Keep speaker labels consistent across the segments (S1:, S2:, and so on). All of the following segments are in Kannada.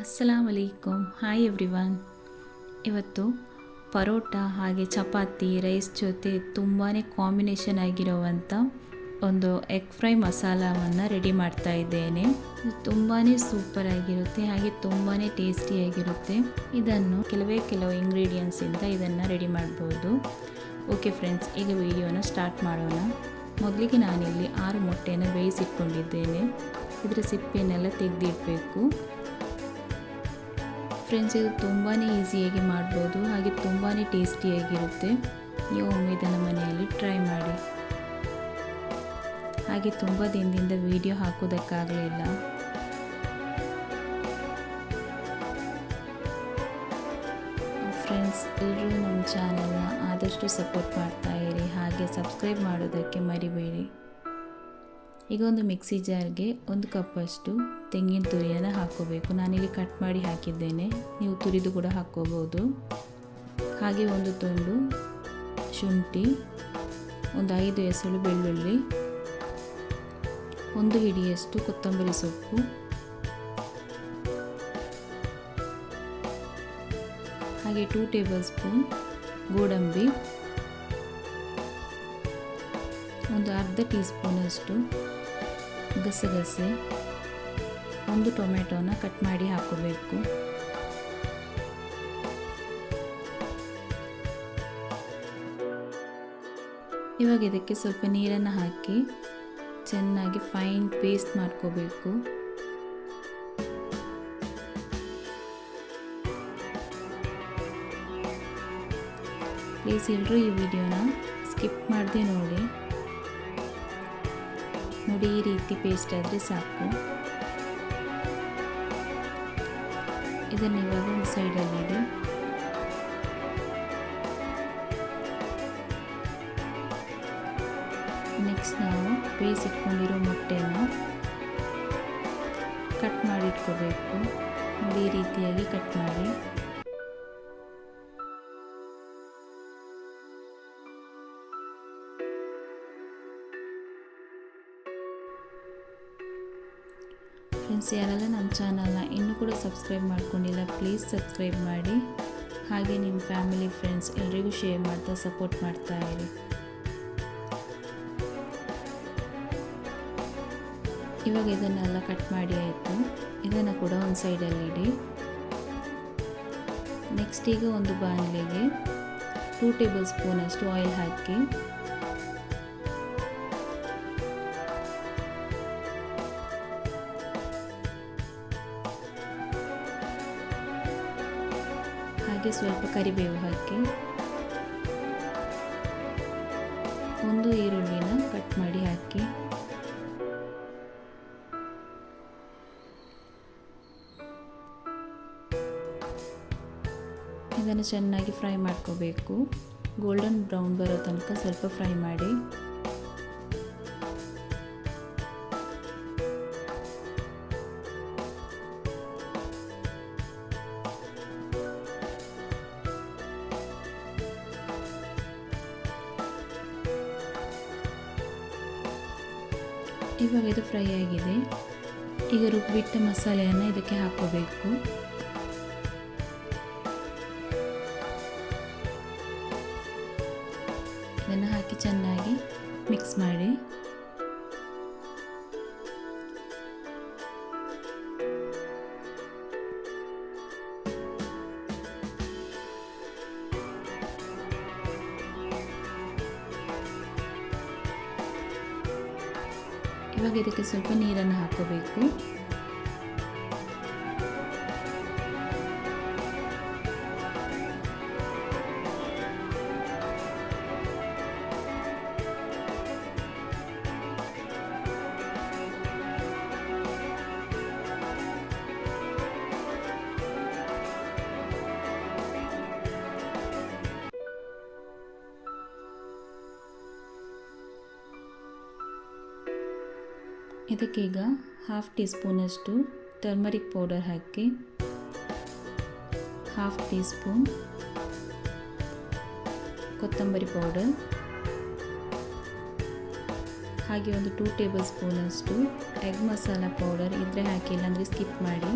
S1: ಅಸ್ಸಲಾಮ್ ಅಲೈಕುಮ್ ಹಾಯ್ ಎವ್ರಿವನ್ ಇವತ್ತು ಪರೋಟ ಹಾಗೆ ಚಪಾತಿ ರೈಸ್ ಜೊತೆ ತುಂಬಾ ಕಾಂಬಿನೇಷನ್ ಆಗಿರುವಂಥ ಒಂದು ಎಗ್ ಫ್ರೈ ಮಸಾಲವನ್ನು ರೆಡಿ ಮಾಡ್ತಾ ಇದ್ದೇನೆ. ಇದು ತುಂಬಾ ಸೂಪರ್ ಆಗಿರುತ್ತೆ, ಹಾಗೆ ತುಂಬಾ ಟೇಸ್ಟಿಯಾಗಿರುತ್ತೆ ಇದನ್ನು ಕೆಲವೇ ಕೆಲವು ಇಂಗ್ರೀಡಿಯೆಂಟ್ಸಿಂದ ಇದನ್ನು ರೆಡಿ ಮಾಡ್ಬೋದು. ಓಕೆ ಫ್ರೆಂಡ್ಸ್ ಈಗ ವಿಡಿಯೋನ ಸ್ಟಾರ್ಟ್ ಮಾಡೋಣ. ಮೊದಲಿಗೆ ನಾನಿಲ್ಲಿ ಆರು ಮೊಟ್ಟೆಯನ್ನು ಬೇಯಿಸಿಟ್ಕೊಂಡಿದ್ದೇನೆ. ಇದರ ಸಿಪ್ಪೆಯನ್ನೆಲ್ಲ ತೆಗೆದಿಡಬೇಕು. ಫ್ರೆಂಡ್ಸ್ ಇದು ತುಂಬಾ ಈಸಿಯಾಗಿ ಮಾಡ್ಬೋದು, ಹಾಗೆ ತುಂಬಾ ಟೇಸ್ಟಿಯಾಗಿರುತ್ತೆ ನೀವು ಒಮ್ಮೆ ಇದನ್ನು ಮನೆಯಲ್ಲಿ ಟ್ರೈ ಮಾಡಿ. ಹಾಗೆ ತುಂಬ ದಿನದಿಂದ ವಿಡಿಯೋ ಹಾಕೋದಕ್ಕಾಗಲಿಲ್ಲ ಫ್ರೆಂಡ್ಸ್ ಎಲ್ಲರೂ ನಮ್ಮ ಚಾನಲ್ನ ಆದಷ್ಟು ಸಪೋರ್ಟ್ ಮಾಡ್ತಾ ಇರಿ. ಹಾಗೆ ಸಬ್ಸ್ಕ್ರೈಬ್ ಮಾಡೋದಕ್ಕೆ ಮರಿಬೇಡಿ. ಈಗ ಒಂದು ಮಿಕ್ಸಿ ಜಾರ್ಗೆ ಒಂದು ಕಪ್ಪಷ್ಟು ತೆಂಗಿನ ತುರಿಯನ್ನು ಹಾಕ್ಕೋಬೇಕು. ನಾನಿಲ್ಲಿ ಕಟ್ ಮಾಡಿ ಹಾಕಿದ್ದೇನೆ. ನೀವು ತುರಿದು ಕೂಡ ಹಾಕ್ಕೋಬೋದು. ಹಾಗೆ ಒಂದು ತುಂಡು ಶುಂಠಿ, ಒಂದು ಐದು ಎಸಳು ಬೆಳ್ಳುಳ್ಳಿ, ಒಂದು ಹಿಡಿಯಷ್ಟು ಕೊತ್ತಂಬರಿ ಸೊಪ್ಪು, ಹಾಗೆ ಟೂ ಟೇಬಲ್ ಸ್ಪೂನ್ ಗೋಡಂಬಿ ಒಂದು ಅರ್ಧ ಟೀ ಸ್ಪೂನಷ್ಟು ಗಸಗಸೆ, ಒಂದು ಟೊಮೆಟೊನ ಕಟ್ ಮಾಡಿ ಹಾಕೋಬೇಕು. ಇವಾಗ ಇದಕ್ಕೆ ಸ್ವಲ್ಪ ನೀರನ್ನು ಹಾಕಿ ಚೆನ್ನಾಗಿ ಫೈನ್ ಪೇಸ್ಟ್ ಮಾಡ್ಕೋಬೇಕು. ಪ್ಲೀಸ್ ಎಲ್ಲರೂ ಈ ವಿಡಿಯೋನ ಸ್ಕಿಪ್ ಮಾಡಿದೆ ನೋಡಿ. ನೋಡಿ ಈ ರೀತಿ ಪೇಸ್ಟ್ ಆದರೆ ಸಾಕು. ಇದನ್ನು ಇವಾಗ ಒಂದು ಸೈಡಲ್ಲಿಡಿ ನೆಕ್ಸ್ಟ್ ನಾವು ಬೇಯಿಸಿಟ್ಕೊಂಡಿರೋ ಮೊಟ್ಟೆನ ಕಟ್ ಮಾಡಿ ಇಟ್ಕೋಬೇಕು. ನೋಡಿ ಈ ರೀತಿಯಾಗಿ ಕಟ್ ಮಾಡಿ. ಫ್ರೆಂಡ್ಸ್ ಯಾರೆಲ್ಲ ನಮ್ಮ ಚಾನಲ್ನ ಇನ್ನೂ ಕೂಡ ಸಬ್ಸ್ಕ್ರೈಬ್ ಮಾಡ್ಕೊಂಡಿಲ್ಲ ಪ್ಲೀಸ್ ಸಬ್ಸ್ಕ್ರೈಬ್ ಮಾಡಿ. ಹಾಗೆ ನಿಮ್ಮ ಫ್ಯಾಮಿಲಿ ಫ್ರೆಂಡ್ಸ್ ಎಲ್ರಿಗೂ ಶೇರ್ ಮಾಡ್ತಾ ಸಪೋರ್ಟ್ ಮಾಡ್ತಾ ಇರಿ. ಇವಾಗ ಇದನ್ನೆಲ್ಲ ಕಟ್ ಮಾಡಿ ಆಯಿತು. ಇದನ್ನು ಕೂಡ ಒಂದು ಸೈಡಲ್ಲಿ ಇಡಿ. ನೆಕ್ಸ್ಟ್ ಈಗ ಒಂದು ಬಾಣಲೆಗೆ ಟೂ ಟೇಬಲ್ ಸ್ಪೂನಷ್ಟು ಆಯಿಲ್ ಹಾಕಿ. ಹಾಗೆ ಸ್ವಲ್ಪ ಕರಿಬೇವು ಹಾಕಿ. ಒಂದು ಈರುಳ್ಳಿನ ಕಟ್ ಮಾಡಿ ಹಾಕಿ. ಇದನ್ನು ಚೆನ್ನಾಗಿ ಫ್ರೈ ಮಾಡ್ಕೋಬೇಕು. ಗೋಲ್ಡನ್ ಬ್ರೌನ್ ಬರೋ ತನಕ ಸ್ವಲ್ಪ ಫ್ರೈ ಮಾಡಿ. ಇವಾಗ ಇದು ಫ್ರೈ ಆಗಿದೆ. ಈಗ ರುಬ್ಬಿಟ್ಟ ಮಸಾಲೆಯನ್ನು ಇದಕ್ಕೆ ಹಾಕೋಬೇಕು ಇದನ್ನು ಹಾಕಿ ಚೆನ್ನಾಗಿ ಮಿಕ್ಸ್ ಮಾಡಿ. ಇವಾಗ ಇದಕ್ಕೆ ಸ್ವಲ್ಪ ನೀರನ್ನು ಹಾಕೋಬೇಕು ಇದಕ್ಕೀಗ ಹಾಫ್ ಟೀ ಸ್ಪೂನಷ್ಟು ಟರ್ಮರಿಕ್ ಪೌಡರ್ ಹಾಕಿ ಹಾಫ್ ಟೀ ಸ್ಪೂನ್ ಕೊತ್ತಂಬರಿ ಪೌಡರ್ ಹಾಗೆ ಒಂದು ಟೂ ಟೇಬಲ್ ಸ್ಪೂನಷ್ಟು ಎಗ್ ಮಸಾಲ ಪೌಡರ್ ಇದ್ರೆ ಹಾಕಿ, ಇಲ್ಲಾಂದರೆ ಸ್ಕಿಪ್ ಮಾಡಿ.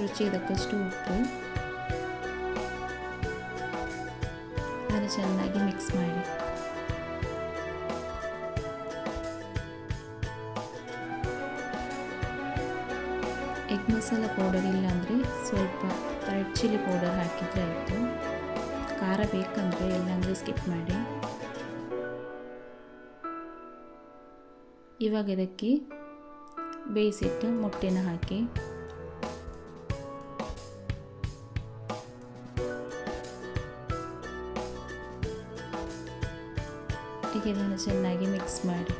S1: ರುಚಿ ಇದಕ್ಕಷ್ಟು ಉಪ್ಪು. ಅದನ್ನು ಚೆನ್ನಾಗಿ ಮಿಕ್ಸ್ ಮಾಡಿ. ಎಗ್ ಮಸಾಲ ಪೌಡರ್ ಇಲ್ಲಾಂದರೆ ಸ್ವಲ್ಪ ರೆಡ್ ಚಿಲ್ಲಿ ಪೌಡರ್ ಹಾಕಿದರೆ ಆಯಿತು. ಖಾರ ಬೇಕಂದರೆ ಇಲ್ಲಾಂದರೆ ಸ್ಕಿಪ್ ಮಾಡಿ. ಇವಾಗ ಇದಕ್ಕೆ ಬೇಯಿಸಿಟ್ಟು ಮೊಟ್ಟೆನ ಹಾಕಿ. ಇದನ್ನು ಚೆನ್ನಾಗಿ ಮಿಕ್ಸ್ ಮಾಡಿ.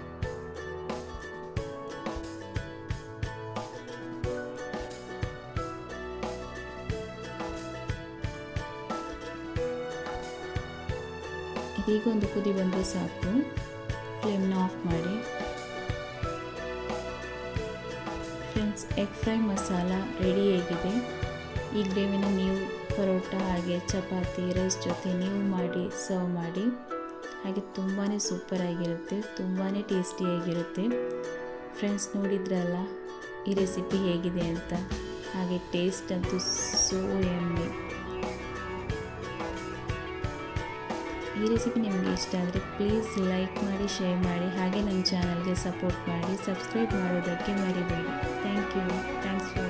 S1: ಇದೀಗ ಒಂದು ಕುದಿ ಬಂದರೆ ಸಾಕು. ಫ್ಲೇಮ್ನ ಆಫ್ ಮಾಡಿ. Friends egg fry masala ready ಆಗಿದೆ ಈ ಗ್ರೇವಿನ ನೀವು ಪರೋಟ ಹಾಗೆ ಚಪಾತಿ, ರೈಸ್ ಜೊತೆ ನೀವು ಮಾಡಿ ಸರ್ವ್ ಮಾಡಿ. ಹಾಗೆ ತುಂಬಾ ಸೂಪರಾಗಿರುತ್ತೆ ತುಂಬಾ ಟೇಸ್ಟಿಯಾಗಿರುತ್ತೆ ಫ್ರೆಂಡ್ಸ್ ನೋಡಿದ್ರಲ್ಲ, ಈ ರೆಸಿಪಿ ಹೇಗಿದೆ ಅಂತ? ಹಾಗೆ ಟೇಸ್ಟ್ ಅಂತೂ ಸೋ ಎಮ್ಮೆ ಈ ರೆಸಿಪಿ ನಿಮಗೆ ಇಷ್ಟ ಆದರೆ ಪ್ಲೀಸ್ ಲೈಕ್ ಮಾಡಿ ಶೇರ್ ಮಾಡಿ, ಹಾಗೆ ನಮ್ಮ ಚಾನಲ್ಗೆ ಸಪೋರ್ಟ್ ಮಾಡಿ ಸಬ್ಸ್ಕ್ರೈಬ್ ಮಾಡೋದಕ್ಕೆ ಮರಿಬೇಡಿ. Thank you thanks for